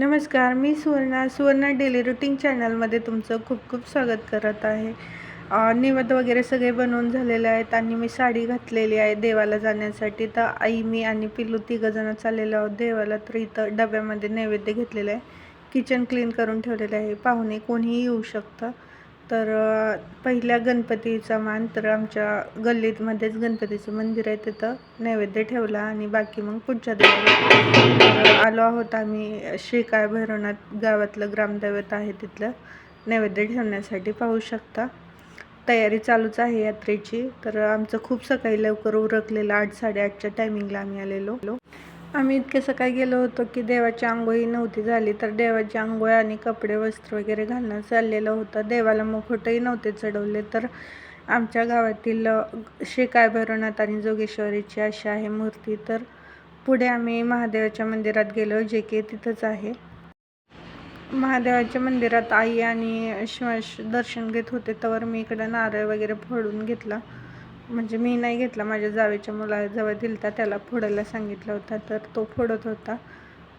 नमस्कार मी Suvarna Suvarna daily routine चॅनलमध्ये तुमचं खूप खूप स्वागत करत आहे. निवद वगैरे सगळे बनवून झालेले आहेत आणि मी साडी घातलेली आहे देवाला जाण्यासाठी. तर आई मी आणि पिल्लू तिघंजणं चाललेलो आहोत देवाला. तर इथं डब्यामध्ये नैवेद्य घेतलेलं आहे. किचन क्लीन करून ठेवलेलं आहे. पाहुणे कोणीही येऊ शकतं. तर पहिल्या गणपतीचा मान तर आमच्या गल्लीतमध्येच गणपतीचं मंदिर आहे. तिथं नैवेद्य ठेवला आणि बाकी मग पुढच्या देवाला तर आहोत आम्ही श्रीकाळ भैरवनाथ गावातलं ग्रामदैवत आहे तिथलं. नैवेद्य ठेवण्यासाठी पाहू शकता. तयारी चालूच आहे यात्रेची. तर आमचं खूप सकाळी लवकर उरकलेलं आठ साडेआठच्या टायमिंगला आम्ही आलेलो. आम्ही इतके सकाळी गेलो होतो की देवाची आंघोळी नव्हती झाली तर देवाची आंघोळ आणि कपडे वस्त्र वगैरे घालणं चाललेलं होतं. देवाला मुखोटही नव्हते चढवले तर आमच्या गावातील अ, श्री भैरवनाथ आणि जोगेश्वरीची अशी आहे मूर्ती. तर पुढे आम्ही महादेवाच्या मंदिरात गेलो जे की तिथंच आहे. महादेवाच्या मंदिरात आई आणि शिवाश दर्शन घेत होते. तर मी इकडं नारळ वगैरे फोडून घेतला. म्हणजे मी नाही घेतला माझ्या जावेच्या मुलाजवळ दिलता त्याला फोडायला सांगितलं होता तर तो फोडत होता.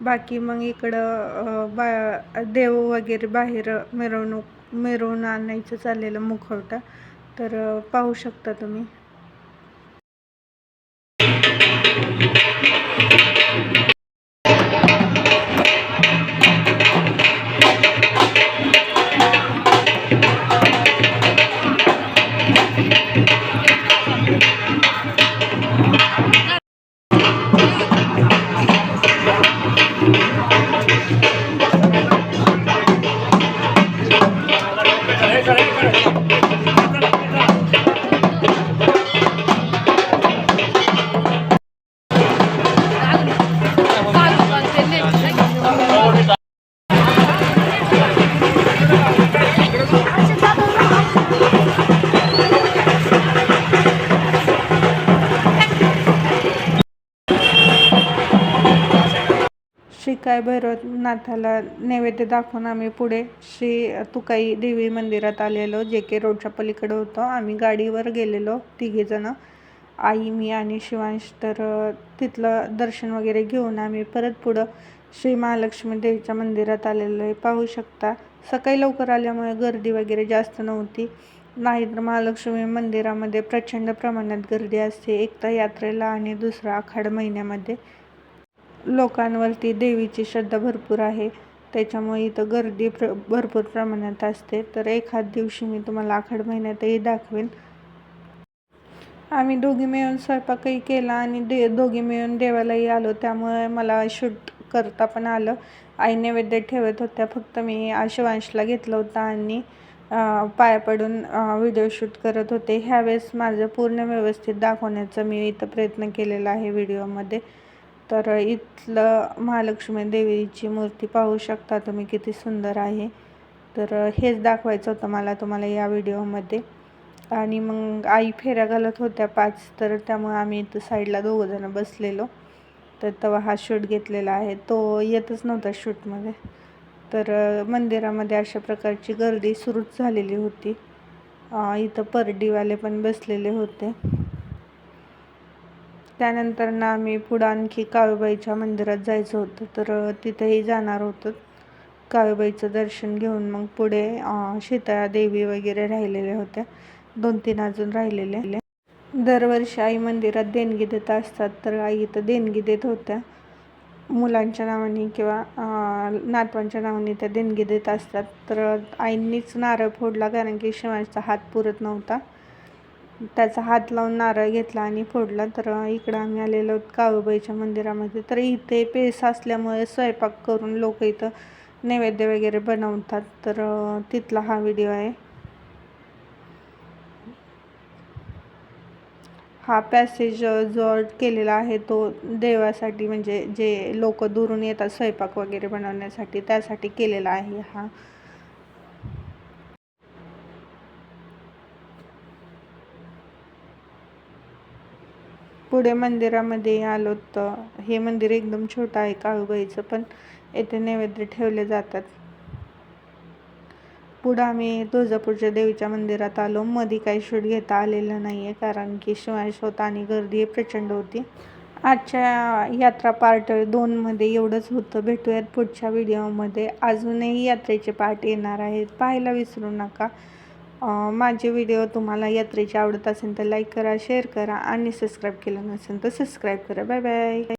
बाकी मग इकडं बा देव वगैरे बाहेर मिरवणूक मिरवून आणायचं चाललेलं मुखवटा तर पाहू शकता तुम्ही. श्री काय भैरवनाथाला नैवेद्य दाखवून आम्ही पुढे श्री तुकाई देवी मंदिरात आलेलो जे के रोडच्या पलीकडे होतो. आम्ही गाडीवर गेलेलो तिघेजणं आई मी आणि शिवांश. तर तिथलं दर्शन वगैरे घेऊन आम्ही परत पुढं श्री महालक्ष्मी देवीच्या मंदिरात आलेलो आहे. पाहू शकता सकाळी लवकर आल्यामुळे गर्दी वगैरे जास्त नव्हती. नाहीतर महालक्ष्मी मंदिरामध्ये प्रचंड प्रमाणात गर्दी असते. एक तर यात्रेला आणि दुसरा आखाड महिन्यामध्ये. लोकांवरती देवीची श्रद्धा भरपूर आहे. त्याच्यामुळे इथं गर्दी प्र भरपूर प्रमाणात असते. तर एखाद दिवशी मी तुम्हाला आखाड महिन्यातही दाखवेन. आम्ही दोघी मिळून स्वयंपाकही केला आणि दे दोघी मिळून देवालाही आलो. त्यामुळे मला शूट करता पण आलं. आई नैवेद्य ठेवत होत्या. फक्त मी आशवांशला घेतलं होतं आणि पाया पडून व्हिडिओ शूट करत होते. ह्यावेळेस माझं पूर्ण व्यवस्थित दाखवण्याचा मी इथं प्रयत्न केलेला आहे व्हिडिओमध्ये. तर इथलं महालक्ष्मी देवीची मूर्ती पाहू शकता तुम्ही किती सुंदर आहे. तर हेच दाखवायचं होतं मला तुम्हाला या व्हिडिओमध्ये. आणि मग आई फेऱ्या घालत होत्या पाच तर त्यामुळे आम्ही इथं साईडला दोघंजणं बसलेलो. तर तेव्हा हा शूट घेतलेला आहे. तो येतच नव्हता शूटमध्ये. तर मंदिरामध्ये अशा प्रकारची गर्दी सुरूच झालेली होती. इथं परडीवाले पण बसलेले होते. त्यानंतर ना आम्ही पुढं आणखी काळूबाईच्या मंदिरात जायचं होतं. तर तिथेही जाणार होतं. काळूबाईचं दर्शन घेऊन मग पुढे अ, शीतळा देवी वगैरे राहिलेल्या होत्या. दोन तीन अजून राहिलेले. दरवर्षी आई मंदिरात देणगी देत असतात. तर आई इथं देणगी देत होत्या. मुलांच्या नावाने किंवा नातवांच्या नावाने त्या देणगी देत असतात. तर आईंनीच नारळ फोडला कारण की शिवांचा हात पुरत नव्हता. त्याचा हात लावून नारळ घेतला आणि फोडला. तर इकडं आम्ही आलेलो आहोत काळूबाईच्या मंदिरामध्ये. तर इथे पेस असल्यामुळे स्वयंपाक करून लोक इथं नैवेद्य वगैरे बनवतात. तर तिथला हा व्हिडिओ आहे. हा पॅसेज जो केलेला आहे तो देवासाठी म्हणजे जे लोक दुरून येतात स्वयंपाक वगैरे बनवण्यासाठी त्यासाठी केलेला आहे हा. पुढे मंदिरामध्ये आलो तर हे मंदिर एकदम छोटं आहे काळूबाईचं पण येथे नैवेद्य ठेवले जातात. पुढं आम्ही तुळजापूरच्या देवीच्या मंदिरात आलो. मध्ये काही शूट घेता आलेलं नाही आहे कारण की शिवांश होता आणि गर्दी प्रचंड होती. आजच्या यात्रा पार्ट दोनमध्ये एवढंच होतं. भेटूयात पुढच्या व्हिडिओमध्ये अजूनही यात्रेचे पार्ट येणार आहेत. पाहायला विसरू नका. माझे व्हिडिओ तुम्हाला यात्रेचे आवडत असेल तर लाईक करा शेअर करा आणि सबस्क्राईब केलं नसेल तर सबस्क्राईब करा. Bye bye.